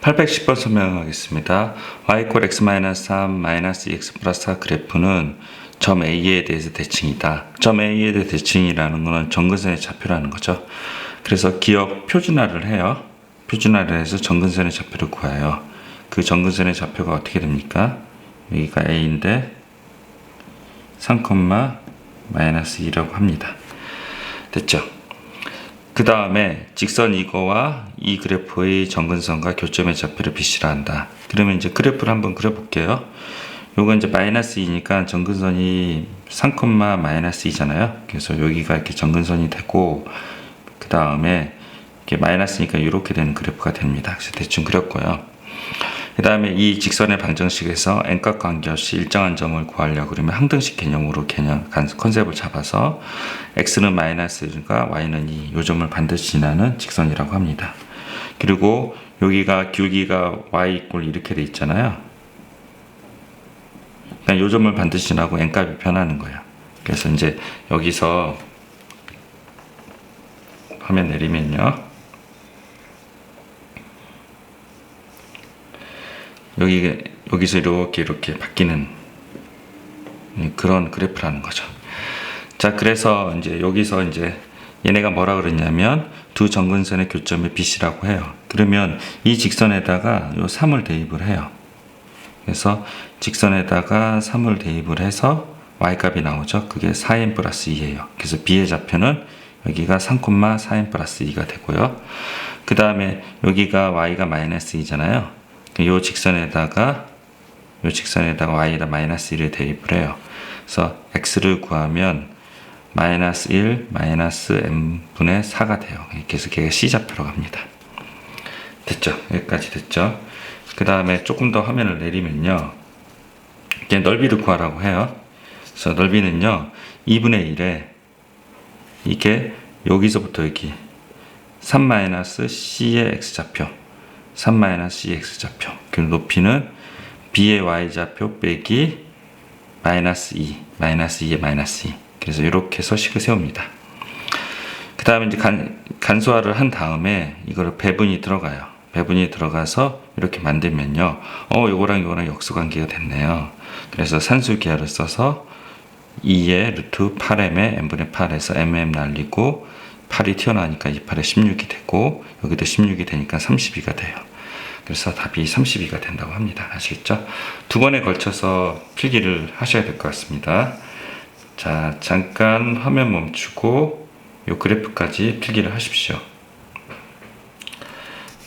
810번 설명하겠습니다. y 꼴 x 3 마이너스 2x 플러스 4 그래프는 점 A에 대해서 대칭이다. 점 A에 대해 대칭이라는 것은 정근선의 좌표라는 거죠. 그래서 기억 표준화를 해요. 표준화를 해서 정근선의 좌표를 구해요. 그 정근선의 좌표가 어떻게 됩니까? 여기가 A인데 3, 마이너스 2라고 합니다. 됐죠? 그 다음에 직선 이거와 이 그래프의 정근선과 교점의 좌표를 비시라 한다. 그러면 이제 그래프를 한번 그려볼게요. 요거 이제 마이너스 2니까 정근선이 3, 마이너스 2잖아요. 그래서 여기가 이렇게 정근선이 되고 그 다음에 이렇게 마이너스니까 이렇게 되는 그래프가 됩니다. 그래서 대충 그렸고요. 그 다음에 이 직선의 방정식에서 n값 관계없이 일정한 점을 구하려고 그러면 항등식 개념으로 개념 간- 컨셉을 잡아서 x는 마이너스가 y는 2, 요 점을 반드시 지나는 직선이라고 합니다. 그리고 여기가 길기가 y 이꼴 이렇게 돼 있잖아요. 그냥 요 점을 반드시 지나고 n값이 변하는 거예요. 그래서 이제 여기서 화면 내리면요. 여기 여기서 이렇게 이렇게 바뀌는 그런 그래프라는 거죠. 자, 그래서 이제 여기서 이제 얘네가 뭐라 그랬냐면 두 정근선의 교점을 BC라고 해요. 그러면 이 직선에다가 요 3을 대입을 해요. 그래서 직선에다가 3을 대입을 해서 y값이 나오죠. 그게 4n 플러스 2예요. 그래서 B의 좌표는 여기가 3, 4n 플러스 2가 되고요. 그 다음에 여기가 y가 마이너스 2잖아요. 이 직선에다가 이 직선에다가 y에다 마이너스 1을 대입을 해요. 그래서 x를 구하면 마이너스 1 마이너스 m분의 4가 돼요. 해서 걔가 c 좌표로 갑니다. 됐죠? 여기까지 됐죠? 그 다음에 조금 더 화면을 내리면요. 이게 넓이를 구하라고 해요. 그래서 넓이는요. 2분의 1에 이게 여기서부터 여기 3 마이너스 c의 x 좌표 3 마이너스 c의 x 좌표 그 높이는 b의 y 좌표 빼기 마이너스 2 마이너스 2의 마이너스 2 그래서 이렇게 해서 식을 세웁니다. 그 다음에 이제 간, 간소화를 한 다음에 이거를 배분이 들어가요. 배분이 들어가서 이렇게 만들면요. 어, 요거랑 요거랑 역수관계가 됐네요. 그래서 산수 기하를 써서 2의 루트 8m에 n분의 8에서 mm 날리고 8이 튀어나오니까 2, 8에 16이 되고 여기도 16이 되니까 32가 돼요. 그래서 답이 32가 된다고 합니다. 아시겠죠? 두 번에 걸쳐서 필기를 하셔야 될 것 같습니다. 자, 잠깐 화면 멈추고 이 그래프까지 필기를 하십시오.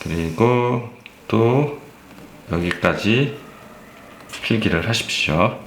그리고 또 여기까지 필기를 하십시오.